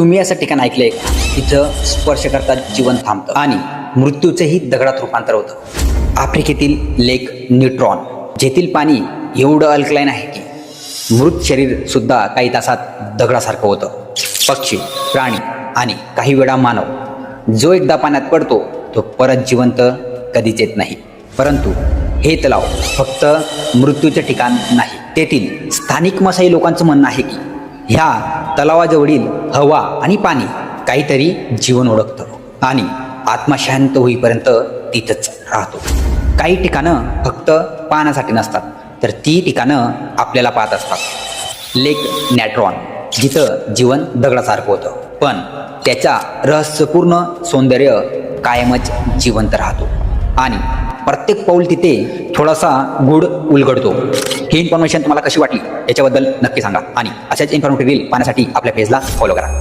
तुम्ही असं ठिकाण ऐकलंय का तिथं स्पर्श करता जीवन थांबतं. आणि मृत्यूचंही दगडात रूपांतर होतं. आफ्रिकेतील लेक न्यूट्रॉन जेथील पाणी एवढं अल्कलाईन आहे की मृत शरीर सुद्धा काही तासात दगडासारखं होतं. पक्षी प्राणी आणि काही वेळा मानव जो एकदा पाण्यात पडतो तो परत जिवंत कधीच येत नाही. परंतु हे तलाव फक्त मृत्यूचं ठिकाण नाही तेथील स्थानिक मसाई लोकांचं म्हणणं आहे की ह्या तलावाजवळील हवा आणि पाणी काहीतरी जीवन ओळखतं. आणि आत्मा शांत होईपर्यंत तिथंच राहतो. काही ठिकाणं फक्त पाहण्यासाठी नसतात तर ती ठिकाणं आपल्याला पाहत असतात. लेक नॅट्रॉन जिथं जीवन दगडासारखं होतं. पण त्याच्या रहस्यपूर्ण सौंदर्य कायमच जिवंत राहतो. आणि प्रत्येक पाऊल तिथे थोडासा गुड उलगडतो. ही इन्फॉर्मेशन तुम्हाला कशी वाटली याच्याबद्दल नक्की सांगा. आणि अशाच इन्फॉर्मेटिव्ह रील पाहण्यासाठी आपल्या पेजला फॉलो करा.